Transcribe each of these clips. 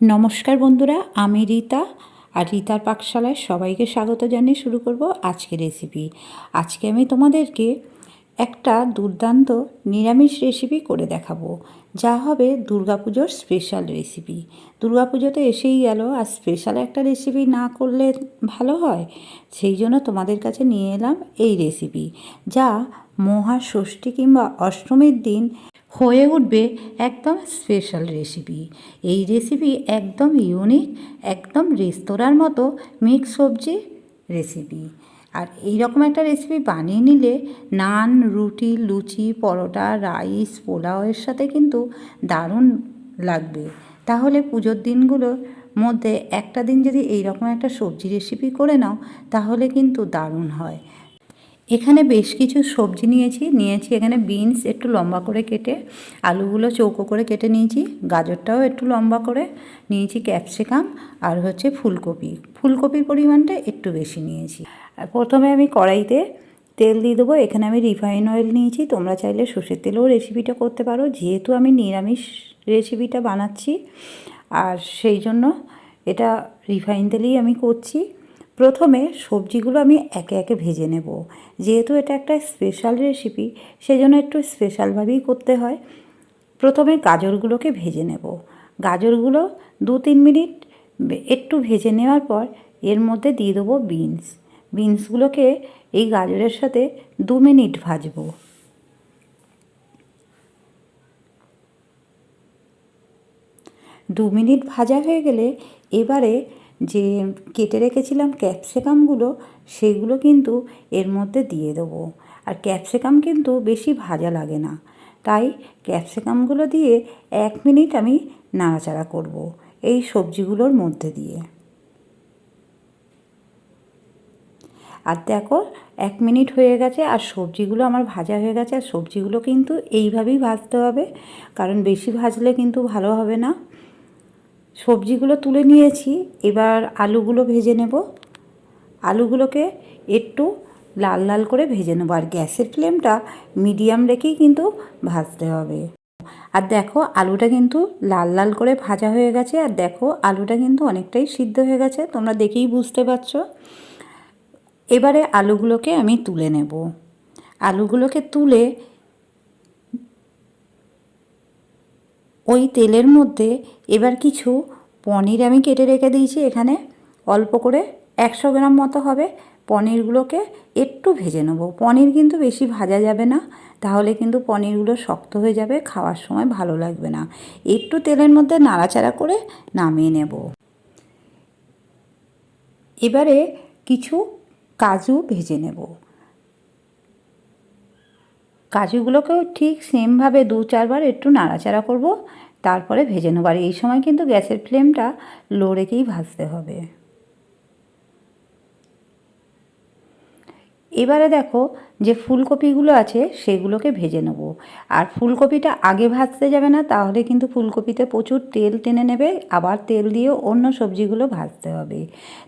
নমস্কার বন্ধুরা, আমি রীতা আর রীতার পাকশালায় সবাইকে স্বাগত জানিয়ে শুরু করব আজকের রেসিপি আজকে আমি তোমাদেরকে একটা দুর্দান্ত নিরামিষ রেসিপি করে দেখাবো। যা হবে দুর্গাপুজোর স্পেশাল রেসিপি দুর্গাপুজো তো এসেই গেল, আর স্পেশাল একটা রেসিপি না করলে ভালো হয়? সেই জন্য তোমাদের কাছে নিয়ে এলাম এই রেসিপি যা মহাষষ্ঠী কিংবা অষ্টমীর দিন হয়ে উঠবে একদম স্পেশাল রেসিপি এই রেসিপি একদম ইউনিক একদম রেস্তোরাঁর মতো মিক্স সবজি রেসিপি আর এই রকম একটা রেসিপি বানিয়ে নিলে নান, রুটি, লুচি, পরোটা রাইস পোলাওয়ের সাথে কিন্তু দারুণ লাগবে। তাহলে পুজোর দিনগুলোর মধ্যে একটা দিন যদি এই রকম একটা সবজি রেসিপি করে নাও, তাহলে কিন্তু দারুণ হয়। এখানে বেশ কিছু সবজি নিয়েছি নিয়েছি এখানে বিনস একটু লম্বা করে কেটে, আলুগুলো চৌকো করে কেটে নিয়েছি, গাজরটাও একটু লম্বা করে নিয়েছি ক্যাপসিকাম আর হচ্ছে ফুলকপি। ফুলকপির পরিমাণটা একটু বেশি নিয়েছি। আর প্রথমে আমি কড়াইতে তেল দিয়ে দেবো, এখানে আমি রিফাইন অয়েল নিয়েছি, তোমরা চাইলে সর্ষের তেলেও রেসিপিটা করতে পারো, যেহেতু আমি নিরামিষ রেসিপিটা বানাচ্ছি, আর সেই জন্য এটা রিফাইন তেলেই আমি করছি। প্রথমে সবজিগুলো আমি একে একে ভেজে নেব। যেহেতু এটা একটা স্পেশাল রেসিপি সেজন্য একটু স্পেশালভাবেই করতে হয়। প্রথমে গাজরগুলোকে ভেজে নেব। গাজরগুলো দু তিন মিনিট একটু ভেজে নেওয়ার পর এর মধ্যে দিয়ে দেবো বিনস বিনসগুলোকে এই গাজরের সাথে দু মিনিট ভাজবো। দু মিনিট ভাজা হয়ে গেলে এবারে যে কেটে রেখেছিলাম ক্যাপসিকামগুলো, সেগুলো কিন্তু এর মধ্যে দিয়ে দেবো। আর ক্যাপসিকাম কিন্তু বেশি ভাজা লাগে না। তাই ক্যাপসিকামগুলো দিয়ে এক মিনিট আমি নাড়াচাড়া করব এই সবজিগুলোর মধ্যে দিয়ে। আর দেখো, এক মিনিট হয়ে গেছে আর সবজিগুলো আমার ভাজা হয়ে গেছে। আর সবজিগুলো কিন্তু এইভাবেই ভাজতে হবে, কারণ বেশি ভাজলে কিন্তু ভালো হবে না। সবজিগুলো তুলে নিয়েছি। এবার আলুগুলো ভেজে নেব। আলুগুলোকে একটু লাল লাল করে ভেজে নেব। আর গ্যাসের ফ্লেমটা মিডিয়াম রেখেই কিন্তু ভাজতে হবে। আর দেখো, আলুটা কিন্তু লাল লাল করে ভাজা হয়ে গেছে। আর দেখো, আলুটা কিন্তু অনেকটাই সিদ্ধ হয়ে গেছে। তোমরা দেখেই বুঝতে পারছ। এবারে আলুগুলোকে আমি তুলে নেব। আলুগুলোকে তুলে ওই তেলের মধ্যে এবার কিছু পনির আমি কেটে রেখে দিয়েছি এখানে। অল্প করে একশো গ্রাম মতো হবে। পনিরগুলোকে একটু ভেজে নেব। পনির কিন্তু বেশি ভাজা যাবে না। তাহলে কিন্তু পনিরগুলো শক্ত হয়ে যাবে, খাওয়ার সময় ভালো লাগবে না। একটু তেলের মধ্যে নাড়াচাড়া করে নামিয়ে নেব। এবারে কিছু কাজু ভেজে নেব। কাজুগুলোকেও ঠিক সেমভাবে দু চারবার একটু নাড়াচাড়া করব, তারপরে ভেজে নেব। আর এই সময় কিন্তু গ্যাসের ফ্লেমটা লো রেখেই ভাজতে হবে। এবারে দেখো যে ফুলকপিগুলো আছে সেগুলোকে ভেজে নেব। আর ফুলকপিটা আগে ভাজতে যাবে না, তাহলে কিন্তু ফুলকপিতে প্রচুর তেল টেনে নেবে, আবার তেল দিয়ে অন্য সবজিগুলো ভাজতে হবে।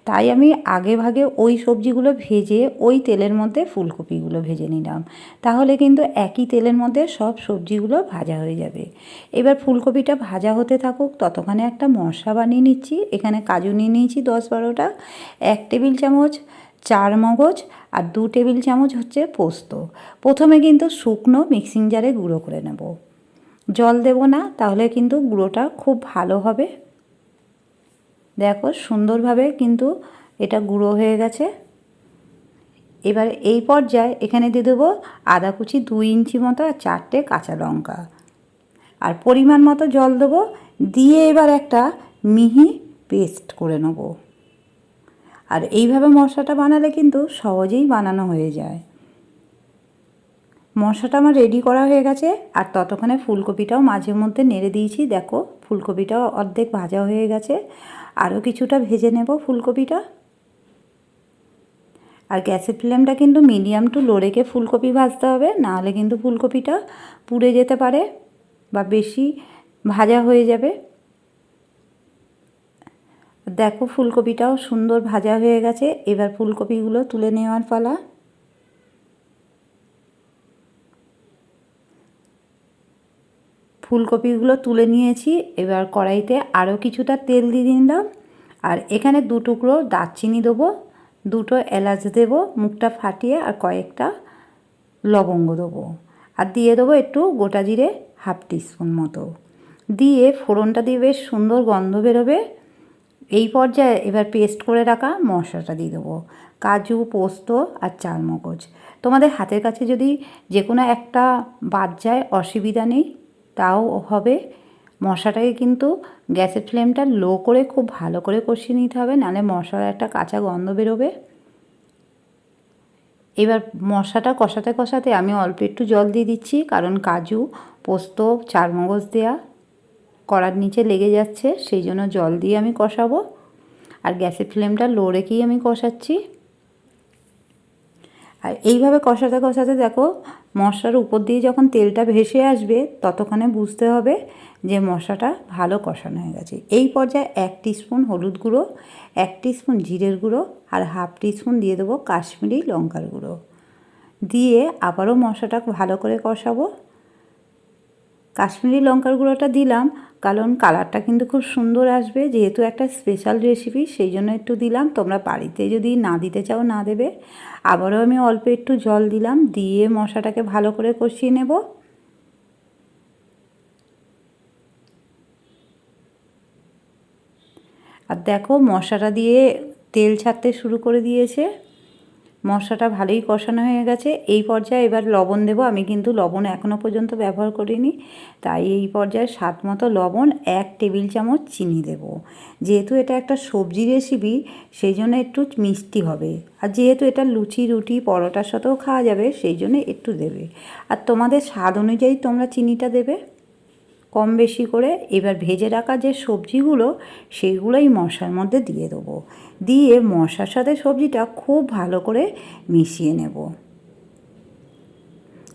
তাই আমি আগে ভাগে ওই সবজিগুলো ভেজে ওই তেলের মধ্যে ফুলকপিগুলো ভেজে নিলাম। তাহলে কিন্তু একই তেলের মধ্যে সব সবজিগুলো ভাজা হয়ে যাবে। এবার ফুলকপিটা ভাজা হতে থাকুক ততক্ষণে একটা মশলা বানিয়ে নিচ্ছি। এখানে কাজু নিয়ে নিয়েছি দশ বারোটা, এক টেবিল চামচ চার মগজ আর দু টেবিল চামচ হচ্ছে পোস্ত। প্রথমে কিন্তু শুকনো মিক্সিং জারে গুঁড়ো করে নেব। জল দেব না, তাহলে কিন্তু গুঁড়োটা খুব ভালো হবে। দেখো সুন্দরভাবে কিন্তু এটা গুঁড়ো হয়ে গেছে। এবার এই পর্যায়ে এখানে দিয়ে দেবো আদা কুচি দুই ইঞ্চি মতো আর চারটে কাঁচা লঙ্কা। আর পরিমাণ মতো জল দেবো, দিয়ে এবার একটা মিহি পেস্ট করে নেব। আর এইভাবে মশলাটা বানালে কিন্তু সহজেই বানানো হয়ে যায়। মশলাটা আমার রেডি করা হয়ে গেছে, আর ততক্ষণে ফুলকপিটাও মাঝে মধ্যে নেড়ে দিয়েছি। দেখো, ফুলকপিটাও অর্ধেক ভাজা হয়ে গেছে। আরও কিছুটা ভেজে নেব ফুলকপিটা। আর গ্যাসের ফ্লেমটা কিন্তু মিডিয়াম টু লো রেখে ফুলকপি ভাজতে হবে, নাহলে কিন্তু ফুলকপিটা পুড়ে যেতে পারে বা বেশি ভাজা হয়ে যাবে। দেখো ফুলকপিটাও সুন্দর ভাজা হয়ে গেছে। এবার ফুলকপিগুলো তুলে নেওয়ার পালা। ফুলকপিগুলো তুলে নিয়েছি। এবার কড়াইতে আরও কিছুটা তেল দিয়ে দিলাম। আর এখানে দু টুকরো দারচিনি দেবো, দুটো এলাচ দেবো, মুখটা ফাটিয়ে আর কয়েকটা লবঙ্গ দেবো। আর দিয়ে দেবো একটু গোটা জিরে হাফ টিস্পুন মতো। দিয়ে ফোড়নটা দিয়ে বেশ সুন্দর গন্ধ বেরোবে। এই পর্যায়ে এবার পেস্ট করে রাখা মশলাটা দিয়ে দেবো। কাজু, পোস্ত আর চারমগজ। তোমাদের হাতের কাছে যদি যে কোনো একটা বাদ যায়, অসুবিধা নেই, তাও হবে। মশলাটাকে কিন্তু গ্যাসের ফ্লেমটা লো করে খুব ভালো করে কষিয়ে নিতে হবে, নাহলে মশলার একটা কাঁচা গন্ধ বেরোবে। এবার মশলাটা কষাতে কষাতে আমি অল্প একটু জল দিয়ে দিচ্ছি, কারণ কাজু, পোস্ত, চারমগজ দেয়া কড়ার নিচে লেগে যাচ্ছে, সেই জন্য জল দিয়ে আমি কষাবো। আর গ্যাসের ফ্লেমটা লো রেখেই আমি কষাচ্ছি। আর এইভাবে কষাতে কষাতে দেখো, মশলার উপর দিয়ে যখন তেলটা ভেসে আসবে, ততক্ষণে বুঝতে হবে যে মশলাটা ভালো কষানো হয়ে গেছে। এই পর্যায়ে এক স্পুন হলুদ গুঁড়ো, এক স্পুন জিরের গুঁড়ো আর হাফ স্পুন দিয়ে দেবো কাশ্মীরি লঙ্কার গুঁড়ো। দিয়ে আবারও মশলাটা ভালো করে কষাবো। কাশ্মীরি লঙ্কার গুঁড়োটা দিলাম কারণ কালারটা কিন্তু খুব সুন্দর আসবে, যেহেতু একটা স্পেশাল রেসিপি সেই জন্য একটু দিলাম। তোমরা বাড়িতে যদি না দিতে চাও, না দেবে। আবারও আমি অল্প একটু জল দিলাম, দিয়ে মশলাটাকে ভালো করে কষিয়ে নেব। আর দেখো, মশলাটা দিয়ে তেল ছাড়তে শুরু করে দিয়েছে। মশলাটা ভালোই কষানো হয়ে গেছে। এই পর্যায়ে এবার লবণ দেবো। আমি কিন্তু লবণ এখনও পর্যন্ত ব্যবহার করিনি। তাই এই পর্যায়ে স্বাদ মতো লবণ, এক টেবিল চামচ চিনি দেব। যেহেতু এটা একটা সবজি রেসিপি সেই জন্য একটু মিষ্টি হবে। আর যেহেতু এটা লুচি, রুটি, পরোটার সাথেও খাওয়া যাবে, সেই জন্য একটু দেবে। আর তোমাদের স্বাদ অনুযায়ী তোমরা চিনিটা দেবে। কম বেশি করে এবার ভেজে রাখা যে সবজিগুলো সেইগুলোই মশার মধ্যে দিয়ে দেবো। দিয়ে মশার সাথে সবজিটা খুব ভালো করে মিশিয়ে নেব।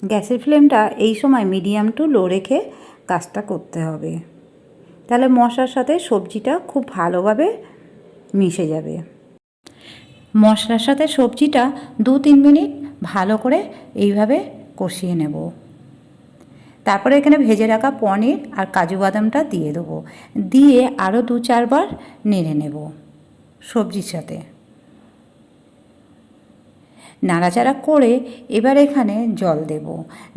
গ্যাসের ফ্লেমটা এই সময় মিডিয়াম টু লো রেখে কাজটা করতে হবে। তাহলে মশার সাথে সবজিটা খুব ভালোভাবে মিশে যাবে। মশলার সাথে সবজিটা দু তিন মিনিট ভালো করে এইভাবে কষিয়ে নেব। তারপরে এখানে ভেজে রাখা পনির আর কাজু বাদামটা দিয়ে দেবো। দিয়ে আরও দু চারবার নেড়ে নেব সবজির সাথে। নাড়াচাড়া করে এবার এখানে জল দেব।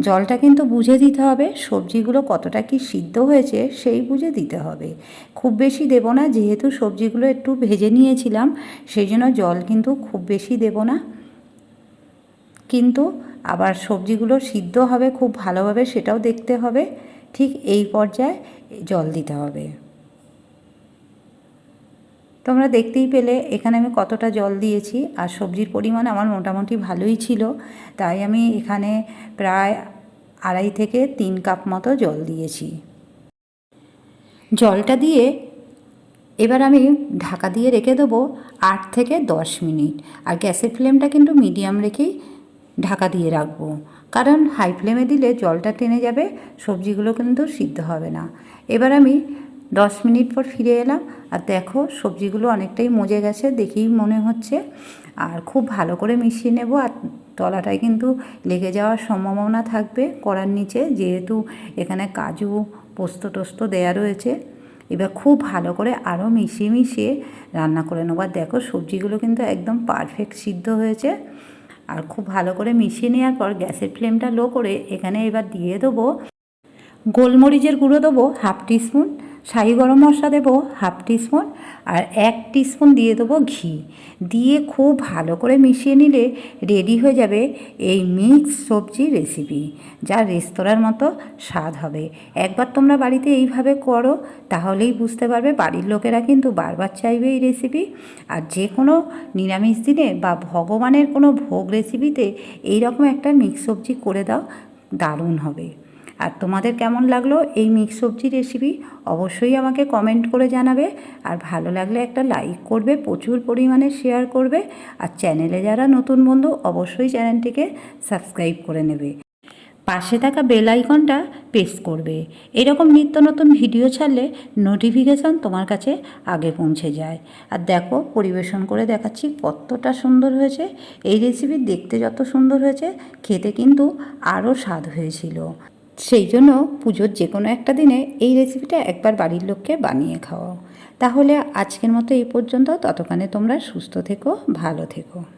জলটা কিন্তু বুঝে দিতে হবে সবজিগুলো কতটা কি সিদ্ধ হয়েছে সেই বুঝে দিতে হবে। খুব বেশি দেব না, যেহেতু সবজিগুলো একটু ভেজে নিয়েছিলাম, সেই জন্য জল কিন্তু খুব বেশি দেব না। কিন্তু আবার সবজিগুলো সিদ্ধ হবে খুব ভালোভাবে, সেটাও দেখতে হবে। ঠিক এই পর্যায়ে জল দিতে হবে। তোমরা দেখতেই পেলে, এখানে আমি কতটা জল দিয়েছি, আর সবজির পরিমাণ আমার মোটামুটি ভালোই ছিল। তাই আমি এখানে প্রায় আড়াই থেকে তিন কাপ মতো জল দিয়েছি। জলটা দিয়ে এবার আমি ঢাকা দিয়ে রেখে দেবো আট থেকে দশ মিনিট। আর গ্যাসের ফ্লেমটা কিন্তু মিডিয়াম রেখেই ঢাকা দিয়ে রাখব। কারণ হাই ফ্লেমে দিলে জলটা টেনে যাবে, সবজিগুলো কিন্তু সিদ্ধ হবে না। এবার আমি দশ মিনিট পর ফিরে এলাম আর দেখো সবজিগুলো অনেকটাই মজে গেছে, দেখেই মনে হচ্ছে। আর খুব ভালো করে মিশিয়ে নেব আর তলাটায় কিন্তু লেগে যাওয়ার সম্ভাবনা থাকবে কড়ার নিচে, যেহেতু এখানে কাজু পোস্ত টোস্ত দেয়া রয়েছে। এবার খুব ভালো করে আরও মিশিয়ে মিশিয়ে রান্না করে নেব। আর দেখো সবজিগুলো কিন্তু একদম পারফেক্ট সিদ্ধ হয়েছে। আর খুব ভালো করে মিশিয়ে নেওয়ার পর গ্যাসের ফ্লেমটা লো করে এখানে এবার দিয়ে দেবো গোলমরিচের গুঁড়ো দেবো হাফ টিস্পুন শাহি গরম মশলা দেবো হাফ টিস্পুন আর এক টিস্পুন দিয়ে দেবো ঘি। দিয়ে খুব ভালো করে মিশিয়ে নিলে রেডি হয়ে যাবে এই মিক্স সবজি রেসিপি, যা রেস্তোরাঁর মতো স্বাদ হবে। একবার তোমরা বাড়িতে এইভাবে করো, তাহলেই বুঝতে পারবে বাড়ির লোকেরা কিন্তু বারবার চাইবে এই রেসিপি। আর যে কোনো নিরামিষ দিনে বা ভগবানের কোনো ভোগ রেসিপিতে এই রকম একটা মিক্স সবজি করে দাও, দারুণ হবে। আর তোমাদের কেমন লাগল এই মিক্স সবজি রেসিপি অবশ্যই আমাকে কমেন্ট করে জানাবে। আর ভালো লাগলে একটা লাইক করবে, প্রচুর পরিমাণে শেয়ার করবে। আর চ্যানেলে যারা নতুন বন্ধু, অবশ্যই চ্যানেলটিকে সাবস্ক্রাইব করে নেবে। পাশে থাকা বেল আইকনটা প্রেস করবে। এরকম নিত্য নতুন ভিডিও ছাড়লে নোটিফিকেশান তোমার কাছে আগে পৌঁছে যায়। আর দেখো, পরিবেশন করে দেখাচ্ছি কতটা সুন্দর হয়েছে। এই রেসিপি দেখতে যত সুন্দর হয়েছে, খেতে কিন্তু আরও স্বাদ হয়েছিল। সেই জন্য পুজোর যে কোনো একটা দিনে এই রেসিপিটা একবার বাড়ির লোককে বানিয়ে খাওয়াও। তাহলে আজকের মতো এই পর্যন্ত। ততক্ষণে তোমরা সুস্থ থেকো, ভালো থেকো।